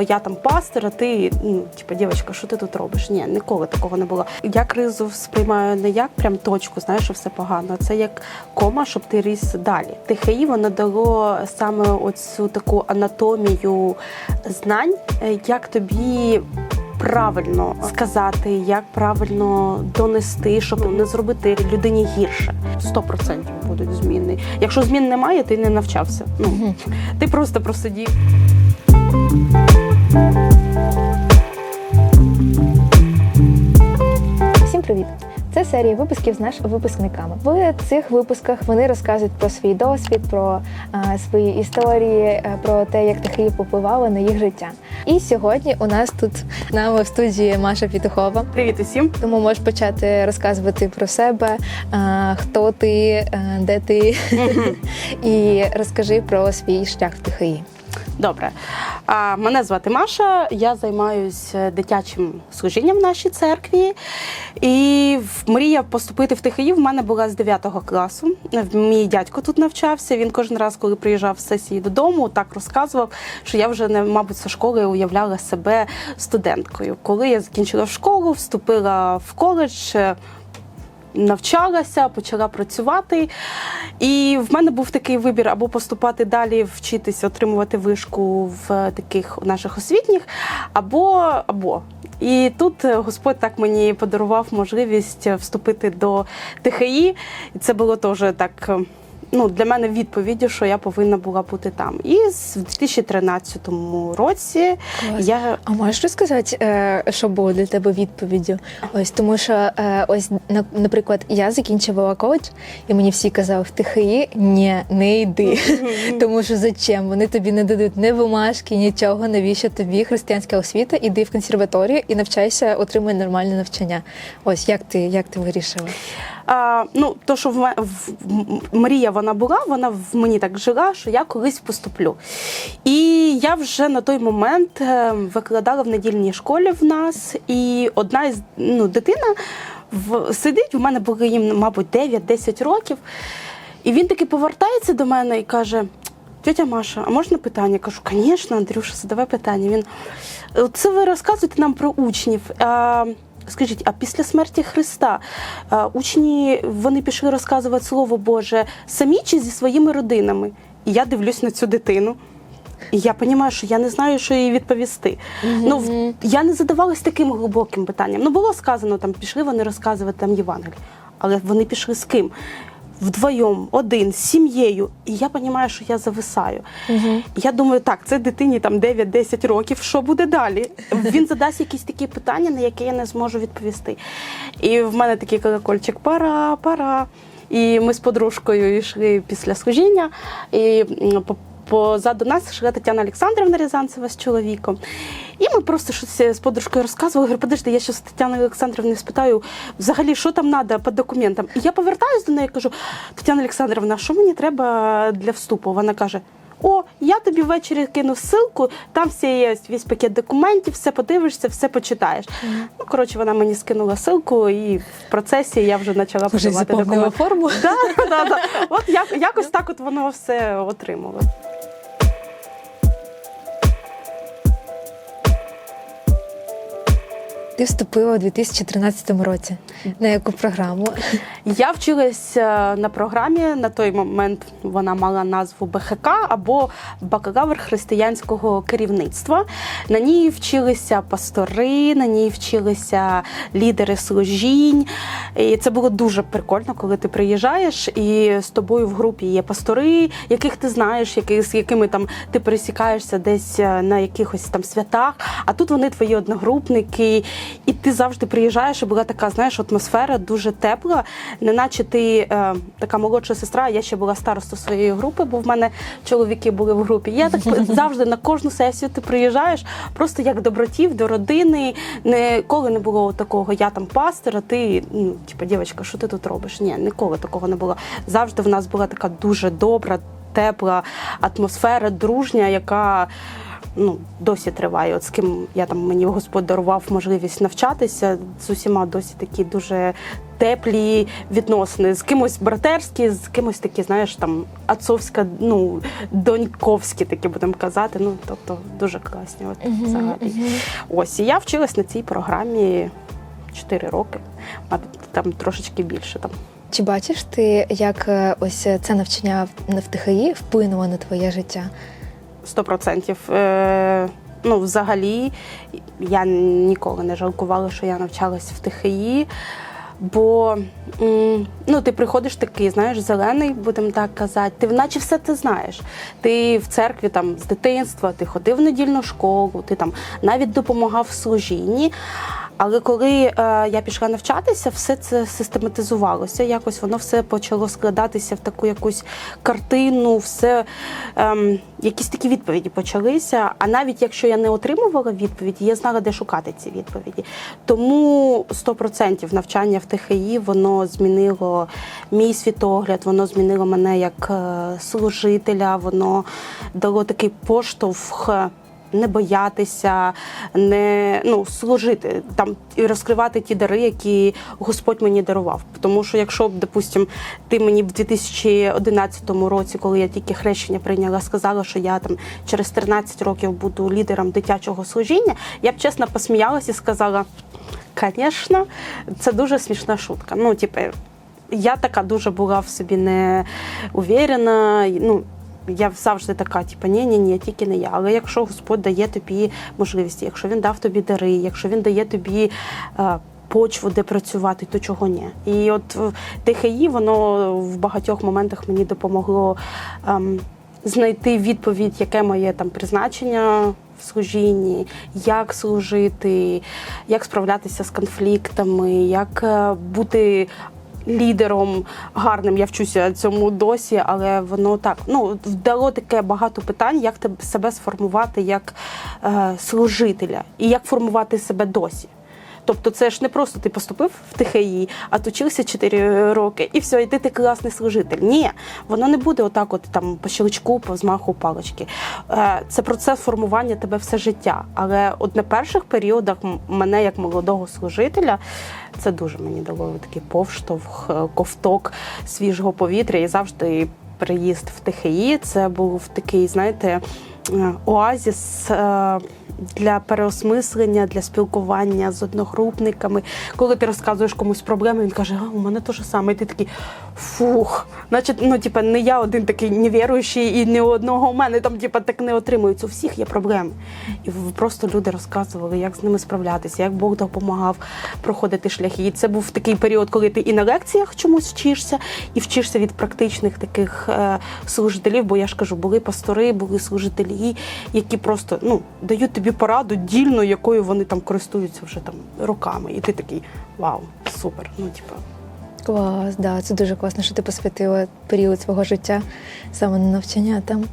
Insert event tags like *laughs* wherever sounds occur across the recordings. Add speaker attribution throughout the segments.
Speaker 1: такого, я там пастир, а ти, ну, типу, дівчинка, що ти тут робиш? Ні, ніколи такого не було. Я кризу сприймаю не як прям точку, знаєш, що все погано. Це як кома, щоб ти ріс далі. ТХІ воно дало саме оцю таку анатомію знань, е, як тобі. Правильно сказати, як правильно донести, щоб не зробити людині гірше. 100% будуть зміни. Якщо змін немає, ти не навчався. Ну ти просто просидів.
Speaker 2: Привіт! Це серія випусків з нашими випускниками. В цих випусках вони розказують про свій досвід, про а, свої історії, е, про те, як ТХІ попливали на їх життя. І сьогодні у нас тут нами в студії Маша Пітухова.
Speaker 1: Привіт усім.
Speaker 2: Тому можеш почати розказувати про себе, а, хто ти, е, де ти, *laughs* і розкажи про свій шлях в ТХІ.
Speaker 1: Добре. Мене звати Маша, я займаюся дитячим служінням в нашій церкві. І мрія поступити в ТХІ в мене була з 9 класу. Мій дядько тут навчався. Він кожен раз, коли приїжджав з сесії додому, так розказував, що я вже не, мабуть, зі школи уявляла себе студенткою. Коли я закінчила школу, вступила в коледж. Навчалася, почала працювати. І в мене був такий вибір або поступати далі, вчитися, отримувати вишку в таких наших освітніх, або або. І тут Господь так мені подарував можливість вступити до ТХІ. І це було теж так. Ну, для мене відповіддю, що я повинна була бути там. І в 2013 році
Speaker 2: Клас.
Speaker 1: я
Speaker 2: А можеш розказати, е, що було для тебе відповіддю? Ось тому, що е, ось на- наприклад, я закінчувала коледж, і мені всі казали в ТХІ ні, не йди. *laughs* Тому що зачем? Вони тобі не дадуть ні бумажки, нічого. Навіщо тобі християнська освіта? Іди в консерваторію і навчайся, отримуй нормальне навчання. Ось як ти як ти вирішила?
Speaker 1: А, ну, то, що в, в мрія вона була, вона в мені так жила, що я колись поступлю. І я вже на той момент е, викладала в недільній школі в нас, і одна із ну, дитина в, сидить, в мене було їм, мабуть, 9-10 років. І він таки повертається до мене і каже: Тетя Маша, а можна питання? Я кажу, звісно, Андрюша, задавай питання. Він це ви розказуєте нам про учнів. А, скажіть, а після смерті Христа учні вони пішли розказувати Слово Боже самі чи зі своїми родинами? І я дивлюсь на цю дитину. І я розумію, що я не знаю, що їй відповісти. Ну, я не задавалась таким глибоким питанням. Ну, було сказано, там пішли вони розказувати там Євангеліє. Але вони пішли з ким? Вдвоєм, один, з сім'єю. І я розумію, що я зависаю. Я думаю, так, це дитині там 9-10 років. Що буде далі? Він задасть якісь такі питання, на які я не зможу відповісти. І в мене такий колокольчик пара, пара. І ми з подружкою йшли після служіння. І позаду нас йшла Тетяна Олександрівна Рязанцева з чоловіком. І ми просто щось з подружкою розказували. Говорю, подожди, я щось Тетяни Олександрівни спитаю, взагалі, що там треба по документам. І я повертаюся до неї і кажу: Тетяна Олександрівна, що мені треба для вступу? Вона каже. О, я тобі ввечері кину ссылку, там все є весь пакет документів, все подивишся, все почитаєш. Ну, коротше, вона мені скинула ссылку, і в процесі я вже почала подавати документи.
Speaker 2: форму.
Speaker 1: Да, да, да. *laughs* От як, якось так от воно все отримало.
Speaker 2: Ти вступила у 2013 році. На яку програму?
Speaker 1: Я вчилася на програмі. На той момент вона мала назву БХК або бакалавр християнського керівництва. На ній вчилися пастори, на ній вчилися лідери служінь. І це було дуже прикольно, коли ти приїжджаєш, і з тобою в групі є пастори, яких ти знаєш, які, з якими там ти пересікаєшся десь е, на якихось там святах. А тут вони твої одногрупники, і ти завжди приїжджаєш, і була така, знаєш, атмосфера дуже тепла, неначе ти е, така молодша сестра. Я ще була старостою своєї групи, бо в мене чоловіки були в групі. Я так *laughs* завжди на кожну сесію ти приїжджаєш, просто як добротів до родини. Ніколи не було такого, я там пастир, а ти, ну, типа, дівчинка, що ти тут робиш? Ні, ніколи такого не було. Завжди в нас була така дуже добра, тепла атмосфера, дружня, яка. Ну, досі триває. От з ким я там мені Господь дарував можливість навчатися, з усіма досі такі дуже теплі відносини. З кимось братерські, з кимось такі, знаєш, там отцовська, ну, доньковські, такі будемо казати. Ну, тобто дуже класні. От, взагалі. Ось, і я вчилась на цій програмі 4 роки, мабуть, там трошечки більше. Там.
Speaker 2: Чи бачиш ти, як е, ось це навчання в ТХІ вплинуло на твоє життя?
Speaker 1: Сто процентів. Е, ну, взагалі, я ніколи не жалкувала, що я навчалась в ТХІ. Бо ну, ти приходиш такий, знаєш, зелений, будемо так казати, ти наче все це знаєш. Ти в церкві там з дитинства, ти ходив в недільну школу, ти там навіть допомагав в служінні. Але коли е, я пішла навчатися, все це систематизувалося. Якось воно все почало складатися в таку якусь картину, все ем, якісь такі відповіді почалися. А навіть якщо я не отримувала відповіді, я знала, де шукати ці відповіді. Тому 100% навчання в ТХІ воно змінило мій світогляд, воно змінило мене як е, служителя, воно дало такий поштовх не боятися, не ну служити там і розкривати ті дари, які Господь мені дарував. Тому що якщо б, допустим, ти мені в 2011 році, коли я тільки хрещення прийняла, сказала, що я там через 13 років буду лідером дитячого служіння, я б чесно посміялася і сказала: звісно, це дуже смішна шутка. Ну, типу, я така дуже була в собі не уверена. Ну, я завжди така, типу, ні, ні, ні, тільки не я. Але якщо Господь дає тобі можливість, якщо він дав тобі дари, якщо він дає тобі е, почву, де працювати, то чого ні? І от ТХІ воно в багатьох моментах мені допомогло ем, знайти відповідь, яке моє там призначення в служінні, як служити, як справлятися з конфліктами, як е, бути лідером гарним. Я вчуся цьому досі, але воно так ну вдало таке багато питань, як себе сформувати як е, служителя і як формувати себе досі. Тобто це ж не просто ти поступив в ТХІ, а точився 4 роки, і все, і ти, ти класний служитель. Ні, воно не буде отак, от там по щелчку, по взмаху палички. Е, Це процес формування тебе все життя. Але от на перших періодах мене як молодого служителя це дуже мені дало такий повштовх, е, ковток свіжого повітря і завжди. Приїзд в ТХІ це був такий, знаєте, е, оазіс для переосмислення, для спілкування з одногрупниками. Коли ти розказуєш комусь проблеми, він каже, а у мене те ж саме. І ти такий фух. Значить, ну типа не я один такий невіруючий і у одного у мене там типа так не отримується. У всіх є проблеми. І просто люди розказували, як з ними справлятися, як Бог допомагав проходити шляхи. І це був такий період, коли ти і на лекціях чомусь вчишся, і вчишся від практичних таких е, служителів. Бо я ж кажу, були пастори, були служителі, які просто ну дають тобі пораду дільно, якою вони там користуються вже там роками. І ти такий вау, супер. Ну, типа.
Speaker 2: Клас, да, це дуже класно, що ти посвятила період свого життя саме на навчання там.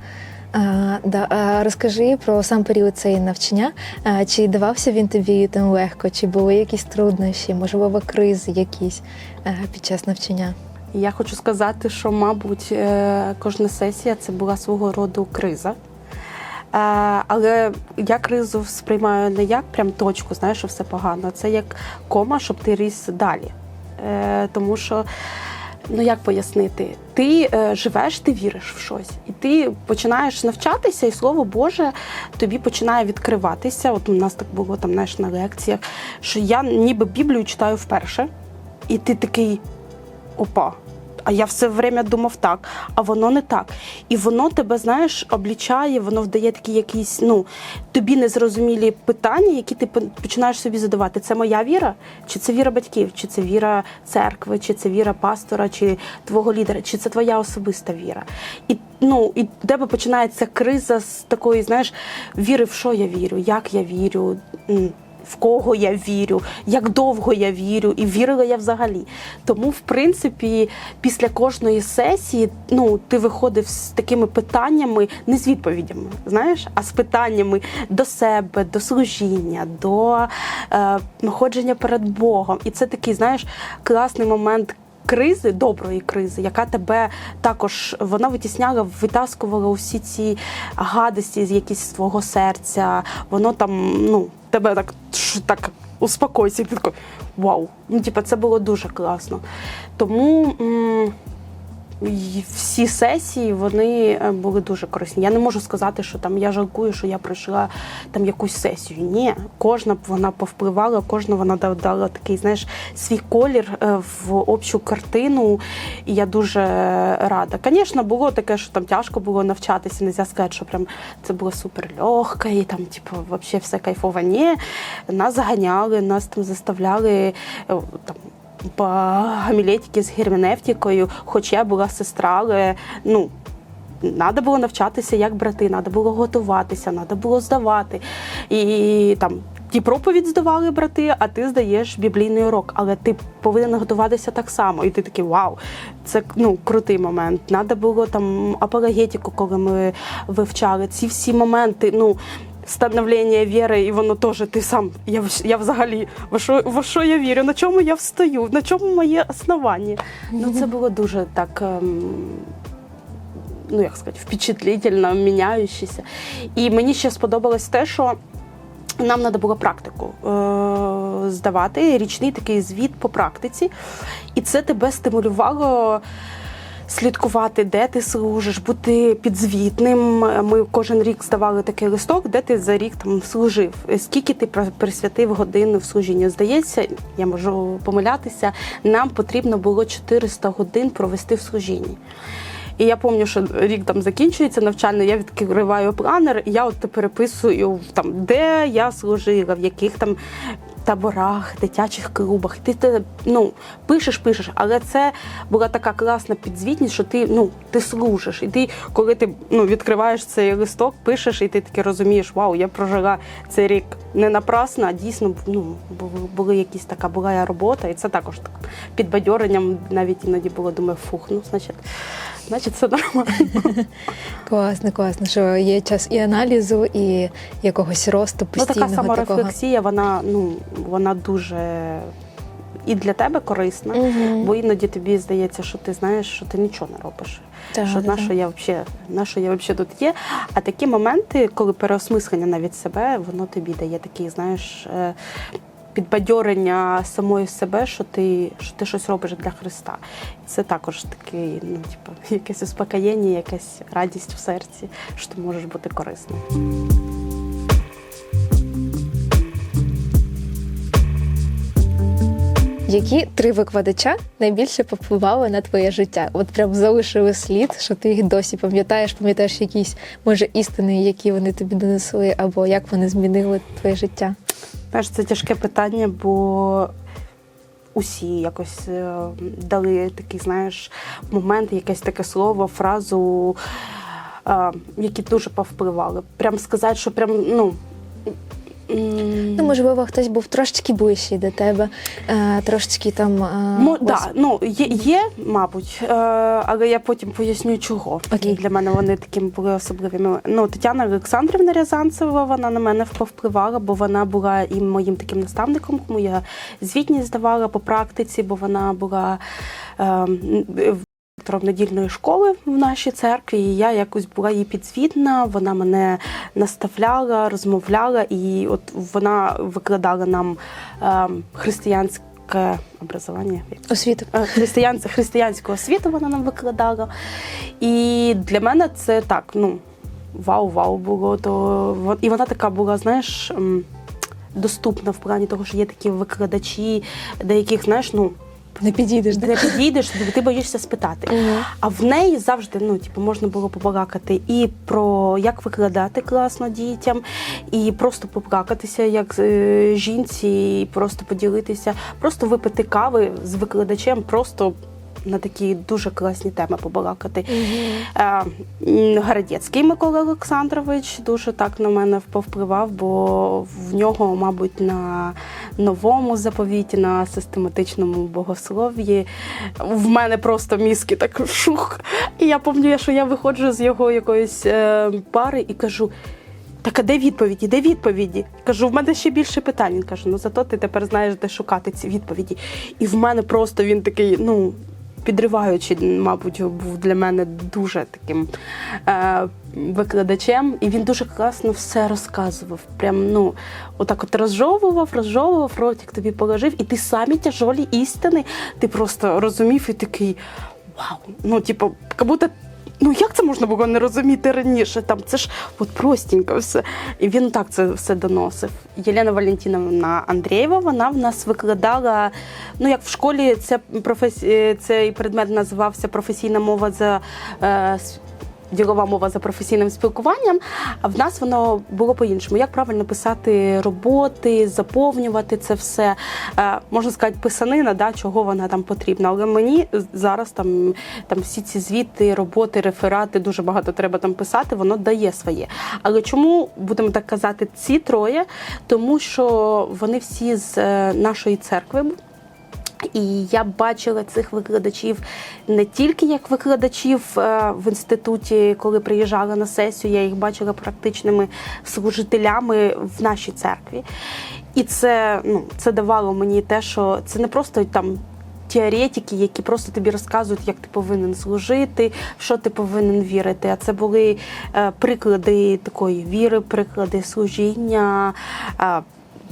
Speaker 2: А, да, а розкажи про сам період цієї навчання. А, чи давався він тобі там легко, чи були якісь труднощі, можливо, кризи якісь а, під час навчання?
Speaker 1: Я хочу сказати, що, мабуть, е, кожна сесія це була свого роду криза. Але я кризу сприймаю не як прям точку, знаєш, що все погано. Це як кома, щоб ти ріс далі. Е, Тому що, ну як пояснити, ти е, живеш, ти віриш в щось, і ти починаєш навчатися, і слово Боже тобі починає відкриватися. От у нас так було там знаєш, на лекціях, що я ніби Біблію читаю вперше, і ти такий опа. А я все время думав так, а воно не так. І воно тебе, знаєш, облічає, воно вдає такі якісь, ну, тобі незрозумілі питання, які ти починаєш собі задавати. Це моя віра? Чи це віра батьків, чи це віра церкви, чи це віра пастора, чи твого лідера, чи це твоя особиста віра? І ну, і тебе починається криза з такої, знаєш, віри, в що я вірю, як я вірю. В кого я вірю, як довго я вірю, і вірила я взагалі. Тому, в принципі, після кожної сесії ну, ти виходив з такими питаннями, не з відповідями, знаєш, а з питаннями до себе, до служіння, до е, ходження перед Богом. І це такий, знаєш, класний момент. кризи, доброї кризи, яка тебе також вона витісняла, витаскувала усі ці гадості з якісь з твого серця. Воно там, ну, тебе так, так успокойся. Ти такий, вау. Ну, типа, це було дуже класно. Тому. м, всі сесії вони е, були дуже корисні. Я не можу сказати, що там я жалкую, що я пройшла там якусь сесію. Ні, кожна вона повпливала, кожна вона дала такий, знаєш, свій колір е, в общу картину. І я дуже рада. Звісно, було таке, що там тяжко було навчатися. Нельзя сказати, що прям це було супер легко, і там, типу, взагалі все кайфово. Ні, нас заганяли, нас там заставляли е, там гамілетики з герменевтикою, хоч я була сестра, але ну. Треба було навчатися як брати, треба було готуватися, треба було здавати. І там ті проповідь здавали брати, а ти здаєш біблійний урок. Але ти повинен готуватися так само. І ти такий вау, це ну крутий момент. Треба було там апологетику, коли ми вивчали. Ці всі моменти, ну становлення віри, і воно теж ти сам. Я, я взагалі во що, во що я вірю, на чому я встаю, на чому моє основання. Ну це було дуже так. ем, Ну, як сказати, впечатлительно, міняючися. І мені ще сподобалось те, що нам треба було практику е- здавати, річний такий звіт по практиці. І це тебе стимулювало слідкувати, де ти служиш, бути підзвітним. Ми кожен рік здавали такий листок, де ти за рік там служив. Скільки ти присвятив годин в служінні? Здається, я можу помилятися. Нам потрібно було 400 годин провести в служінні. І я пам'ятаю, що рік там закінчується навчальний, я відкриваю планер, і я от переписую там, де я служила, в яких там таборах, дитячих клубах. Ти, ти ну, пишеш, пишеш, але це була така класна підзвітність, що ти ну ти служиш. І ти, коли ти ну, відкриваєш цей листок, пишеш, і ти таки розумієш, вау, я прожила цей рік не напрасно, а дійсно ну, були, якісь така була робота, і це також так підбадьоренням навіть іноді було, думаю, фух, ну значить, значить, все нормально. *laughs*
Speaker 2: Класно, класно, що є час і аналізу, і якогось росту
Speaker 1: Ну,
Speaker 2: постійного
Speaker 1: така
Speaker 2: такого.
Speaker 1: саморефлексія, вона ну вона дуже і для тебе корисна,
Speaker 2: Мгм.
Speaker 1: бо іноді тобі здається, що ти знаєш, що ти нічого не робиш.
Speaker 2: Так,
Speaker 1: що
Speaker 2: так.
Speaker 1: на що я взагалі, на що я взагалі тут є. А такі моменти, коли переосмислення навіть себе, воно тобі дає такий, знаєш. Підбадьорення самої себе, що ти що ти щось робиш для Христа. Це також такий, ну типу, *laughs* якесь успокоєння, якась радість в серці, що ти можеш бути корисним.
Speaker 2: Які три викладача найбільше попливали на твоє життя? От прям залишили слід, що ти їх досі пам'ятаєш, пам'ятаєш якісь може істини, які вони тобі донесли, або як вони змінили твоє життя?
Speaker 1: Знаєш, це тяжке питання, бо усі якось е, дали такий, знаєш, момент, якесь таке слово, фразу, е, які дуже повпливали. Прям сказати, що прям, ну.
Speaker 2: Ну, можливо, хтось був трошечки ближчий до тебе, е, трошечки там. Е,
Speaker 1: Мо,
Speaker 2: ось-
Speaker 1: да, ну, є, є, мабуть, е, але я потім поясню, чого.
Speaker 2: Окей.
Speaker 1: Для мене вони такими були особливими. Ну, Тетяна Олександрівна Рязанцева, вона на мене повпливала, бо вона була і моїм таким наставником, кому я звітність здавала по практиці, бо вона була е, м, директором недільної школи в нашій церкві. І я якось була їй підзвітна, вона мене наставляла, розмовляла, і от вона викладала нам е, християнське образування.
Speaker 2: Освіту.
Speaker 1: Е, християн, християнську освіту вона нам викладала. І для мене це так, ну, вау-вау було. То, і вона така була, знаєш, доступна в плані того, що є такі викладачі, деяких, знаєш, ну,
Speaker 2: Не підійдеш,
Speaker 1: не підійдеш, ти- боїшся спитати. А в неї завжди ну, типу, можна було побалакати і про як викладати класно дітям, і просто поплакатися як е, жінці, і просто поділитися, просто випити кави з викладачем, просто на такі дуже класні теми побалакати. М, Городецький Микола Олександрович дуже так на мене повпливав, бо в нього, мабуть, на новому заповіті, на систематичному богослов'ї в мене просто мізки так шух. І я пам'ятаю, що я виходжу з його якоїсь е, пари і кажу. Так, а де відповіді? Де відповіді? Кажу, в мене ще більше питань. Він каже: ну зато ти тепер знаєш, де шукати ці відповіді. І в мене просто він такий, ну, підриваючий, мабуть, був для мене дуже таким е, викладачем, і він дуже класно все розказував. Прям ну, отак от розжовував, розжовував, ротик тобі положив, і ти самі тяжолі істини ти просто розумів і такий вау. Ну, типу, як будто Ну як це можна було не розуміти раніше? Там це ж от простенько все. І він так це все доносив. Єлена Валентиновна Андрієва, вона в нас викладала. Ну як в школі це професі... цей предмет називався професійна мова за. Е, Ділова мова за професійним спілкуванням, а в нас воно було по-іншому. Як правильно писати роботи, заповнювати це все. Е, можна сказати, писанина, да, чого вона там потрібна. Але мені зараз там, там всі ці звіти, роботи, реферати, дуже багато треба там писати, воно дає своє. Але чому будемо так казати, ці троє? Тому що вони всі з е, нашої церкви. І я бачила цих викладачів не тільки як викладачів е, в інституті, коли приїжджала на сесію, я їх бачила практичними служителями в нашій церкві. І це, ну, це давало мені те, що це не просто там. Теоретики, які просто тобі розказують, як ти повинен служити, що ти повинен вірити. А це були е, приклади такої віри, приклади служіння.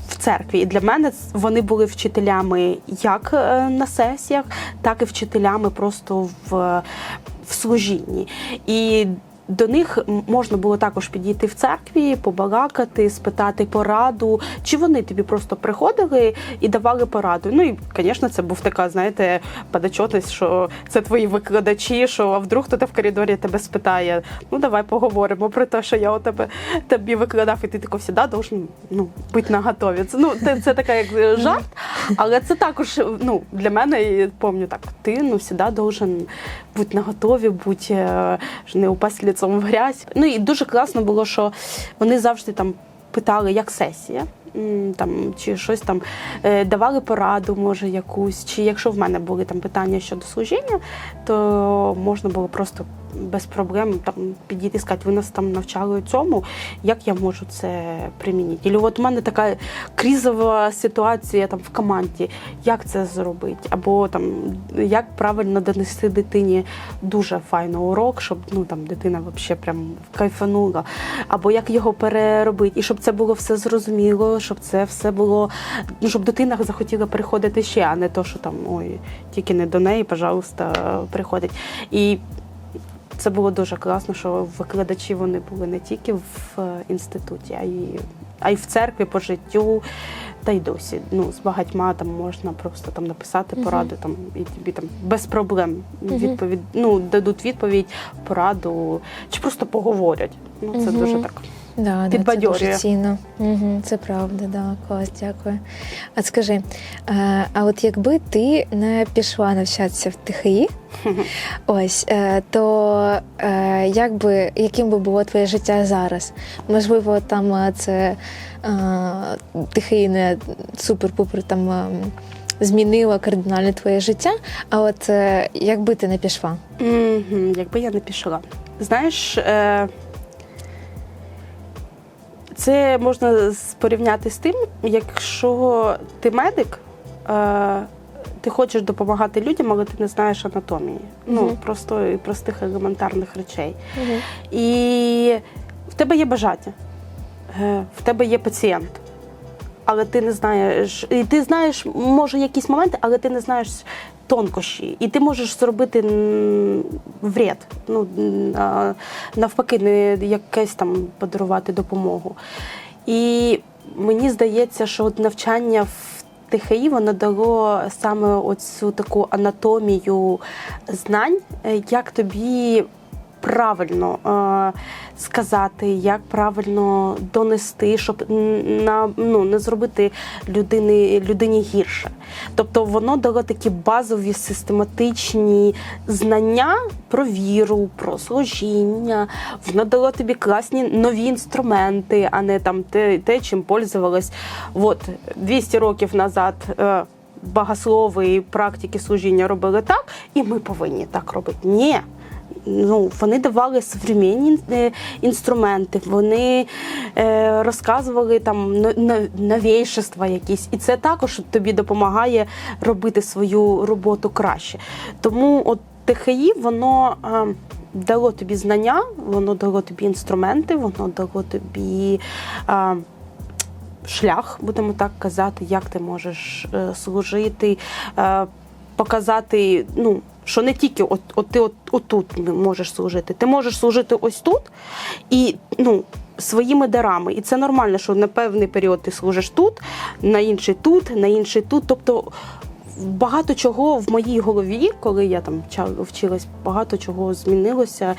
Speaker 1: В церкві. І для мене вони були вчителями як е, на сесіях, так і вчителями просто в, в служінні. І до них можна було також підійти в церкві, побалакати, спитати пораду, чи вони тобі просто приходили і давали пораду. Ну і, звісно, це був така, знаєте, подочотність, що це твої викладачі, що а вдруг хтось в коридорі тебе спитає, ну давай поговоримо про те, що я у тебе тобі викладав, і ти тако завжди должен ну, бути на готові. Це, ну, це, це така як жарт, але це також ну, для мене, пам'ятаю так, ти ну, завжди должен бути на готові, бути е, не упасть лицом в грязь. Ну і дуже класно було, що вони завжди там питали, як сесія. Там чи щось там е, давали пораду, може якусь, чи якщо в мене були там питання щодо служіння, то можна було просто без проблем там підійти і сказати, ви нас там навчали цьому, як я можу це примінити. Або от у мене така кризова ситуація там в команді, як це зробити, або там як правильно донести дитині дуже файно урок, щоб ну там дитина взагалі прям кайфанула, або як його переробити, і щоб це було все зрозуміло, щоб це все було, ну щоб дитина захотіла приходити ще, а не то, що там ой, тільки не до неї, пожалуйста, приходить. І це було дуже класно, що викладачі вони були не тільки в е, інституті, а й, а й в церкві по життю. Та й досі. Ну, з багатьма там можна просто там написати пораду, там і тобі там без проблем відповідь, ну, дадуть відповідь, пораду, чи просто поговорять. Ну, це
Speaker 2: Мгм.
Speaker 1: дуже так.
Speaker 2: Да, да, це дуже цінно. Угу, це правда, да, клас, дякую. А скажи, е, а от якби ти не пішла навчатися в ТХІ, *laughs* ось, е, то е, як би, яким би було твоє життя зараз? Можливо, там це ТХІ не супер-пупер там. Змінила кардинально твоє життя, а от якби ти не пішла?
Speaker 1: Мгм, Якби я не пішла. Знаєш, е, це можна порівняти з тим, якщо ти медик, е, ти хочеш допомагати людям, але ти не знаєш анатомії. Ну,
Speaker 2: Мгм.
Speaker 1: просто простих елементарних речей. І в тебе є бажання, е, в тебе є пацієнт. Але ти не знаєш, і ти знаєш, може, якісь моменти, але ти не знаєш тонкощі. І ти можеш зробити вред. Ну, навпаки, не якесь там подарувати допомогу. І мені здається, що от навчання в ТХІ воно дало саме оцю таку анатомію знань, е, як тобі правильно е, сказати, як правильно донести, щоб на, ну, не зробити людини, людині гірше. Тобто воно дало такі базові систематичні знання про віру, про служіння. Воно дало тобі класні нові інструменти, а не там те, те чим пользувалась. От 200 років назад. Е, Богослови і практики служіння робили так, і ми повинні так робити. Ні, Ну, вони давали современні е, інструменти, вони е, розказували там но- но- новейшества якісь, і це також тобі допомагає робити свою роботу краще. Тому от ТХІ воно е, дало тобі знання, воно дало тобі інструменти, воно дало тобі. Е, шлях, будемо так казати, як ти можеш е, служити, е, показати, ну, що не тільки от, от ти от, отут можеш служити, ти можеш служити ось тут і ну, своїми дарами. І це нормально, що на певний період ти служиш тут, на інший тут, на інший тут. Тобто багато чого в моїй голові, коли я там вчилась, багато чого змінилося.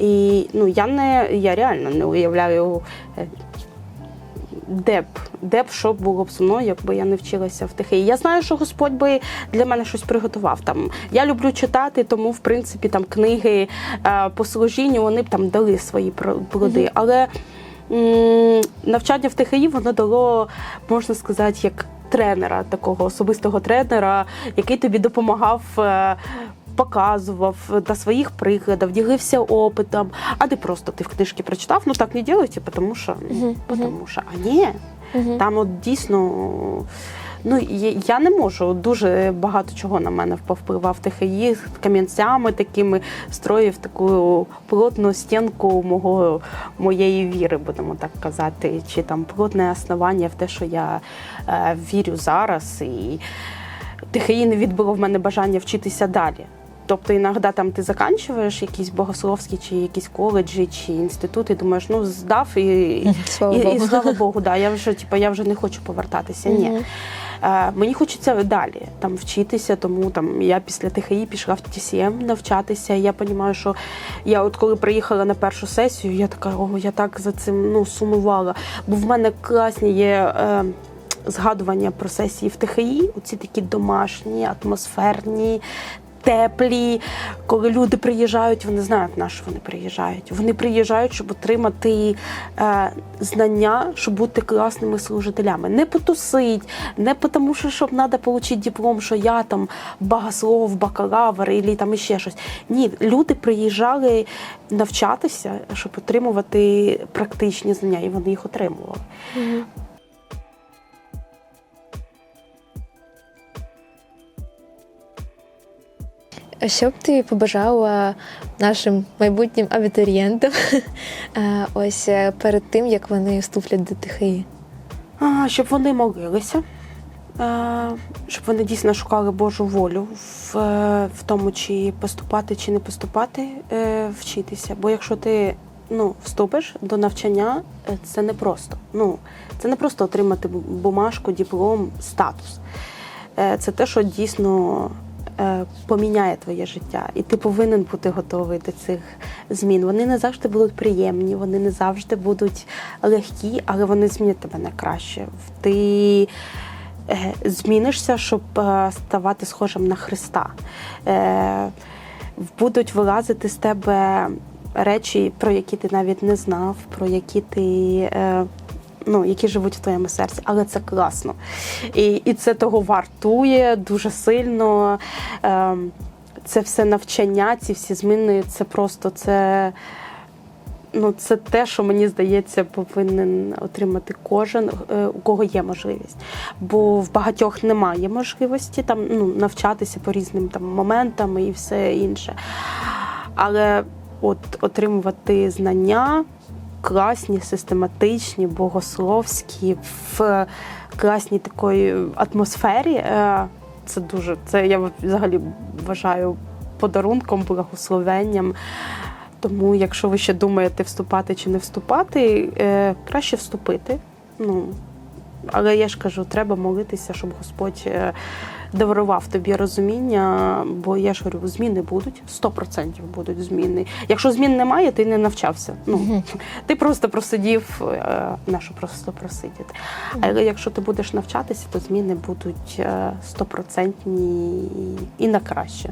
Speaker 1: І ну, я не я реально не уявляю. е, де б, де б що було б зі мною, якби я не вчилася в ТХІ. Я знаю, що Господь би для мене щось приготував. Там я люблю читати, тому в принципі там книги е, по служінню вони б там дали свої плоди. Але м, навчання в ТХІ воно дало, можна сказати, як тренера, такого особистого тренера, який тобі допомагав. е, Показував на своїх прикладах, ділився опитом, а не просто ти в книжці прочитав, ну так не делайте, тому що,
Speaker 2: Мгм,
Speaker 1: тому що, а ні,
Speaker 2: Мгм.
Speaker 1: там от дійсно. Ну, я- не можу дуже багато чого на мене повпливав ТХІ з камінцями такими строїв таку плотну стінку мого, моєї віри, будемо так казати, чи там плотне основання в те, що я е, вірю зараз. І ТХІ не відбило в мене бажання вчитися далі. Тобто іноді там ти заканчуєш якісь богословські чи якісь коледжі чи інститути, і думаєш, ну здав і,
Speaker 2: Слава
Speaker 1: і, і
Speaker 2: Богу.
Speaker 1: слава Богу, да, я вже типу, я вже не хочу повертатися. Ні. Е, мені хочеться далі там вчитися, тому там я після ТХІ пішла в ТСМ навчатися. І я розумію, що я от коли приїхала на першу сесію, я така, о, я так за цим ну, сумувала. Бо в мене класні є. Е, Згадування про сесії в ТХІ, оці такі домашні, атмосферні, теплі. Коли люди приїжджають, вони знають, на що вони приїжджають. Вони приїжджають, щоб отримати е, знання, щоб бути класними служителями. Не потусить, не тому, що щоб треба отримати диплом, що я там богослов, бакалавр, і там іще щось. Ні, люди приїжджали навчатися, щоб отримувати практичні знання, і вони їх отримували.
Speaker 2: Мгм. А Що б ти побажала нашим майбутнім абітурієнтам *laughs* ось е, перед тим, як вони вступлять до ТХІ?
Speaker 1: Щоб вони молилися, щоб вони дійсно шукали Божу волю в, е, в тому, чи поступати, чи не поступати, е, вчитися. Бо якщо ти ну, вступиш до навчання, це не просто. Ну, це не просто отримати бумажку, диплом, статус. Це те, що дійсно поміняє твоє життя, і ти повинен бути готовий до цих змін. Вони не завжди будуть приємні, вони не завжди будуть легкі, але вони змінять тебе на краще. Ти е, змінишся, щоб е, ставати схожим на Христа. Е, Будуть вилазити з тебе речі, про які ти навіть не знав, про які ти. Ну, які живуть в твоєму серці, але це класно. І, і це того вартує дуже сильно. Ем, це все навчання, ці всі зміни, це просто це, ну, це те, що мені здається, повинен отримати кожен, е, у кого є можливість. Бо в багатьох немає можливості там ну, навчатися по різним там моментам і все інше. Але от отримувати знання класні, систематичні, богословські, в класній такої атмосфері. е, Це дуже це я взагалі вважаю подарунком, благословенням. Тому, якщо ви ще думаєте, вступати чи не вступати, е, краще вступити. Ну, але я ж кажу, треба молитися, щоб Господь е, дарував тобі розуміння, бо я ж говорю, зміни будуть, 100% будуть зміни. Якщо змін немає, ти не навчався. Ну, *laughs* ти просто просидів, е, на що просто просидіти. Але якщо ти будеш навчатися, то зміни будуть е, стопроцентні і на краще.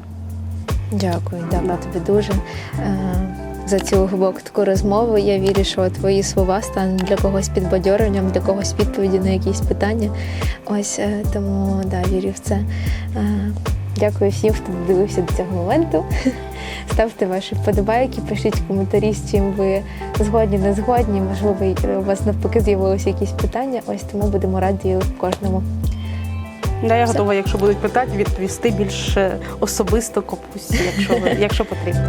Speaker 2: Дякую, дякую тобі дуже е, за цю глибоку таку розмову. Я вірю, що твої слова стануть для когось підбадьоренням, для когось відповіді на якісь питання. Ось е, тому да, вірю в це. Е, Дякую всім, хто додивився до цього моменту. *laughs* Ставте ваші вподобайки, пишіть коментарі, з чим ви згодні, не згодні. Можливо, у вас навпаки з'явилися якісь питання. Ось тому будемо раді кожному.
Speaker 1: Да, я
Speaker 2: Все.
Speaker 1: готова, якщо будуть питати, відповісти більш е, особисто копусі, якщо, ви- *laughs* якщо потрібно.